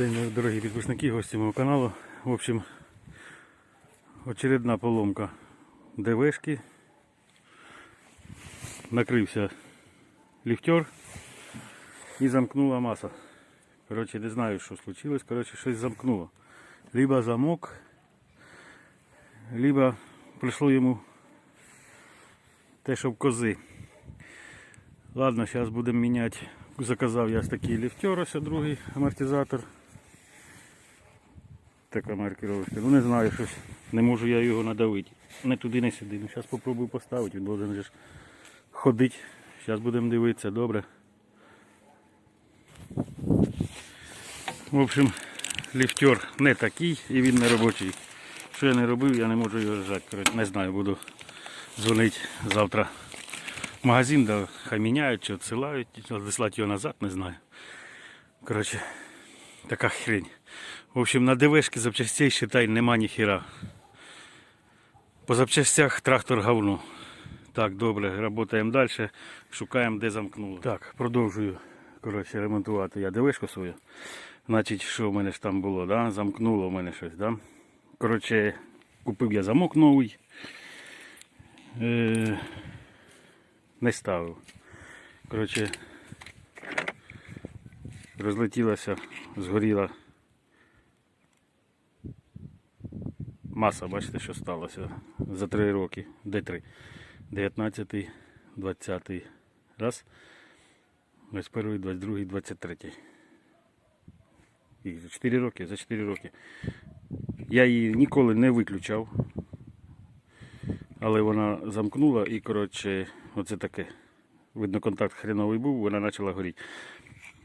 Добрий день, дорогі підписники, гості мого каналу. В общем, очередна поломка ДВшки. Накрився ліфтер і замкнула маса. Коротше, не знаю, що случилось. Коротше, щось замкнуло. Либо замок, либо прийшло йому те, що в кози. Ладно, зараз будемо міняти. Заказав я такий ліфтер, ось другий амортизатор. Така маркировочка. Ну не знаю щось. Не можу я його надавити. Не туди, не сюди. Ну зараз спробую поставити, він должен же ходити. Зараз будемо дивитися, добре. В общем, ліфтер не такий і він не робочий. Що я не робив, я не можу його. Коротше, не знаю, буду дзвонити завтра магазин, да хай міняють, чи відсилають, відсилати його назад, не знаю. Коротше, така хрень. В общем, на ДВшки запчастей, считай, нема ніхіра. По запчастях трактор говно. Так, добре, працюємо далі, шукаємо, де замкнуло. Так, продовжую коротше, ремонтувати я ДВшку свою. Значить, що в мене ж там було, да? замкнуло в мене щось. Да? Коротше, купив я замок новий. Е- не ставив. Коротше, розлетілася, згоріла маса, бачите, що сталося за три роки. Де три? 19, 20 раз, 21, 22, 23. І за 4 роки, за 4 роки. Я її ніколи не виключав. Але вона замкнула і, коротше, оце таке. Видно, контакт хреновий був, вона почала горіти.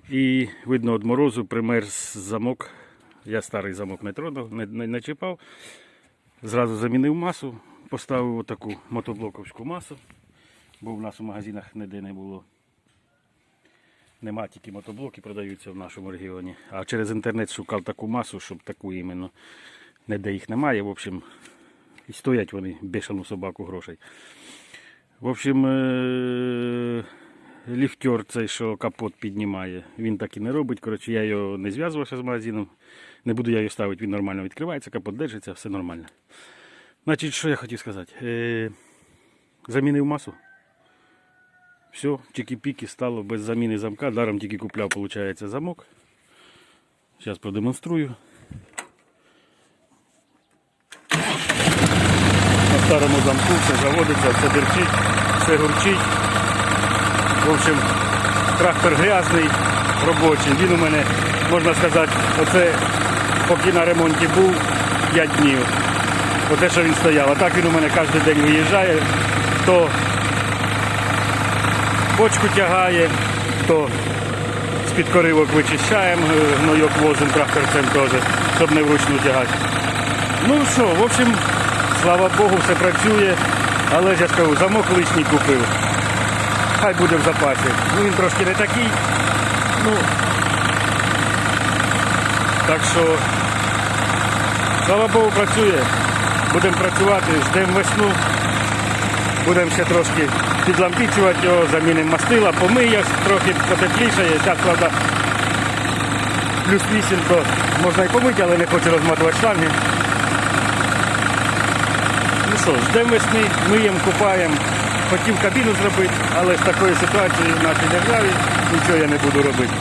І видно, від морозу примерз замок. Я старий замок не тронув, не, не, не чіпав. Зразу замінив масу, поставив отаку мотоблоковську масу, бо в нас у магазинах ніде не було. Нема тільки мотоблоки продаються в нашому регіоні. А через інтернет шукав таку масу, щоб таку іменно. Ніде їх немає. В общем, і стоять вони бешену собаку грошей. В общем, е- ліфтер цей, що капот піднімає, він так і не робить. Коротше, я його не зв'язувався з магазином. Не буду я його ставити, він нормально відкривається, капот держиться, все нормально. Значить, що я хотів сказати? Е- замінив масу. Все, чики-піки стало без заміни замка. Даром тільки купляв, виходить, замок. Зараз продемонструю. на старому замку, все заводиться, все дерчить, все гурчить. В общем, трактор грязний, робочий. Він у мене, можна сказати, оце поки на ремонті був 5 днів. Оте, що він стояв. А так він у мене кожен день виїжджає, то бочку тягає, то з-під коривок вичищаємо, е, гнойок возимо тракторцем теж, щоб не вручну тягати. Ну що, в общем, слава Богу, все працює. Але ж я скажу, замок лишній купив. Хай буде в запасі. Ну він трошки не такий. Ну так що, слава Богу, працює. Будемо працювати, ждемо весну. Будемо ще трошки підлампічувати його, замінимо мастила, помиє, трохи потеплішає. Зараз, правда, плюс 8, то можна і помити, але не хочу розматувати шланги. Ну що, ждемо весни, миємо, купаємо. Хотів кабіну зробити, але з такою ситуацією в нашій державі нічого я не буду робити.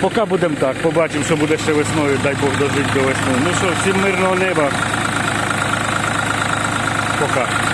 Поки будемо так, побачимо, що буде ще весною, дай Бог дожить до весни. Ну що, всім мирного неба. Пока.